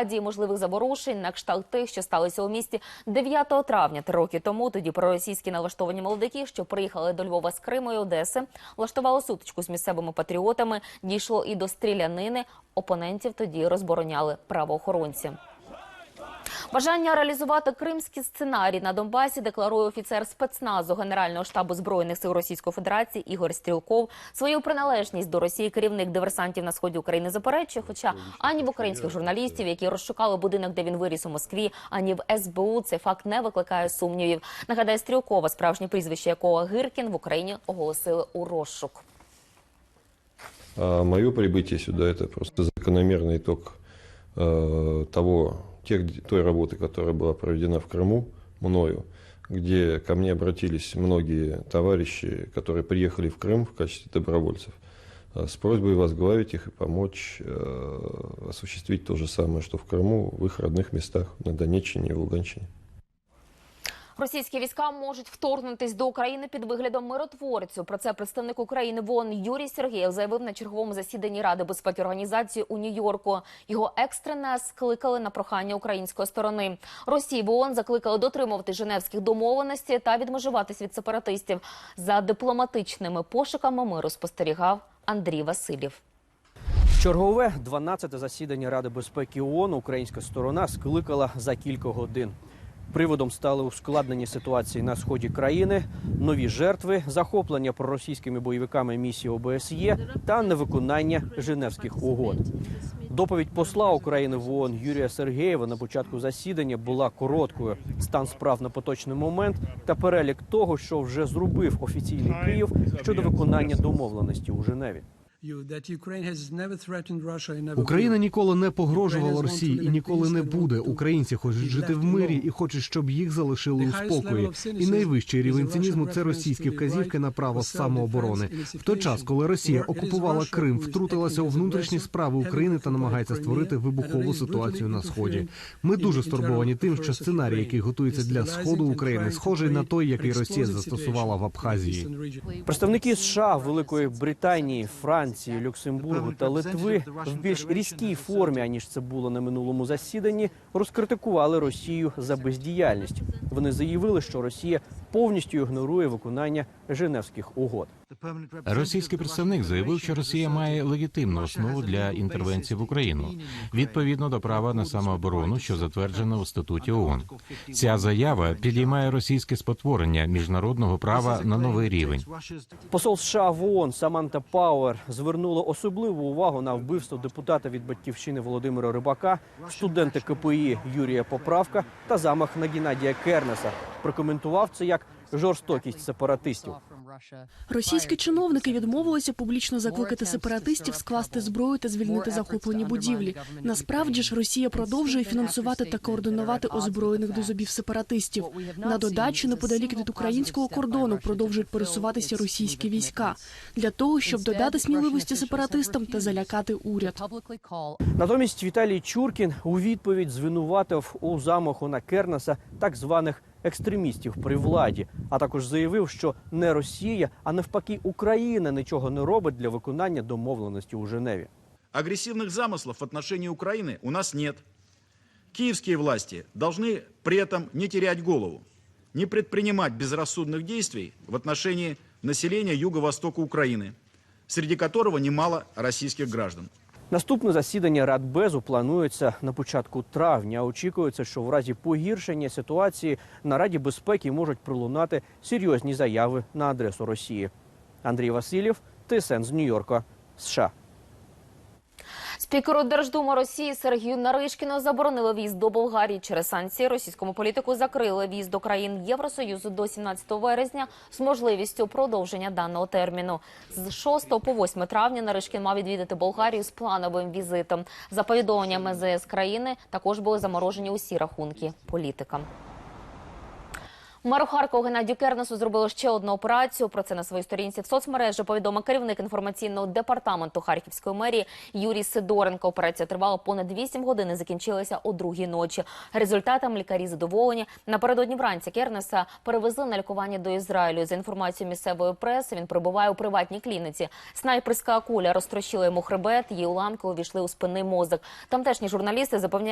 стадії можливих заворушень на кшталт тих, що сталися у місті 9 травня три роки тому. Тоді проросійські налаштовані молодики, що приїхали до Львова з Криму і Одеси, влаштували сутичку з місцевими патріотами. Дійшло і до стрілянини. Опонентів тоді розбороняли правоохоронці. Бажання реалізувати кримський сценарій на Донбасі декларує офіцер спецназу Генерального штабу збройних сил Російської Федерації Ігор Стрілков. Свою приналежність до Росії керівник диверсантів на сході України заперечує. Хоча ані в українських журналістів, які розшукали будинок, де він виріс у Москві, ані в СБУ цей факт не викликає сумнівів. Нагадає Стрілкова, справжнє прізвище якого Гиркін в Україні оголосили у розшук. А мое прибытие сюда это просто закономерный итог э, того, тех, той работы, которая была проведена в Крыму мною, где ко мне обратились многие товарищи, которые приехали в Крым в качестве добровольцев, э, с просьбой возглавить их и помочь э, осуществить то же самое, что в Крыму, в их родных местах, на Донеччине и в Луганщине. Російські війська можуть вторгнутись до України під виглядом миротворцю. Про це представник України в ООН Юрій Сергєєв заявив на черговому засіданні Ради безпеки організації у Нью-Йорку. Його екстрене скликали на прохання української сторони. Росії в ООН закликали дотримувати женевських домовленостей та відмежуватись від сепаратистів. За дипломатичними пошуками миру спостерігав Андрій Васильєв. Чергове 12-те засідання Ради безпеки ООН українська сторона скликала за кілька годин. Приводом стали ускладнені ситуації на сході країни, нові жертви, захоплення проросійськими бойовиками місії ОБСЄ та невиконання Женевських угод. Доповідь посла України в ООН Юрія Сергеєва на початку засідання була короткою. Стан справ на поточний момент та перелік того, що вже зробив офіційний Київ щодо виконання домовленості у Женеві. Україна ніколи не погрожувала Росії і ніколи не буде. Українці хочуть жити в мирі і хочуть, щоб їх залишили у спокої. І найвищий рівень цинізму це російські вказівки на право самооборони. В той час, коли Росія окупувала Крим, втрутилася у внутрішні справи України та намагається створити вибухову ситуацію на сході. Ми дуже стурбовані тим, що сценарій, який готується для сходу України, схожий на той, який Росія застосувала в Абхазії. Представники США, Великої Британії, Франції, Люксембургу та Литви в більш різкій формі, аніж це було на минулому засіданні, розкритикували Росію за бездіяльність. Вони заявили, що Росія повністю ігнорує виконання Женевських угод. Російський представник заявив, що Росія має легітимну основу для інтервенції в Україну відповідно до права на самооборону, що затверджено у статуті ООН. Ця заява підіймає російське спотворення міжнародного права на новий рівень. Посол США в ООН Саманта Пауер звернула особливу увагу на вбивство депутата від батьківщини Володимира Рибака, студента КПІ Юрія Поправка та замах на Геннадія Кернеса. Прокоментував це як жорстокість сепаратистів. Російські чиновники відмовилися публічно закликати сепаратистів скласти зброю та звільнити захоплені будівлі. Насправді ж Росія продовжує фінансувати та координувати озброєних до зубів сепаратистів. На додачу неподалік від українського кордону продовжують пересуватися російські війська для того, щоб додати сміливості сепаратистам та залякати уряд. Натомість Віталій Чуркін у відповідь звинуватив у замаху на Кернеса так званих екстремістів при владі, а також заявив, що не Росія, а навпаки Україна нічого не робить для виконання домовленості у Женеві. Агрессивных замыслов в отношении Украины у нас нет. Киевские власти должны при этом не терять голову, не предпринимать безрассудных действий в отношении населения юго-востока Украины, среди которого немало российских граждан. Наступне засідання Радбезу планується на початку травня. Очікується, що в разі погіршення ситуації на Раді безпеки можуть пролунати серйозні заяви на адресу Росії. Андрій Васильєв, ТСН з Нью-Йорка, США. Спікеру Держдуми Росії Сергію Наришкіну заборонили в'їзд до Болгарії через санкції. Російському політику закрили в'їзд до країн Євросоюзу до 17 вересня з можливістю продовження даного терміну. З 6 по 8 травня Наришкін мав відвідати Болгарію з плановим візитом. За повідомленням МЗС країни також були заморожені усі рахунки політикам. Меру Харкова Геннадію Кернесу зробили ще одну операцію. Про це на своїй сторінці в соцмережі повідомив керівник інформаційного департаменту Харківської мерії Юрій Сидоренко. Операція тривала понад 8 годин і закінчилася о другій ночі. Результатом лікарі задоволені. Напередодні вранці Кернеса перевезли на лікування до Ізраїлю. За інформацією місцевої преси, він перебуває у приватній клініці. Снайперська куля розтрощила йому хребет. Її уламки увійшли у спинний мозок. Тамтешні журналісти запевняють.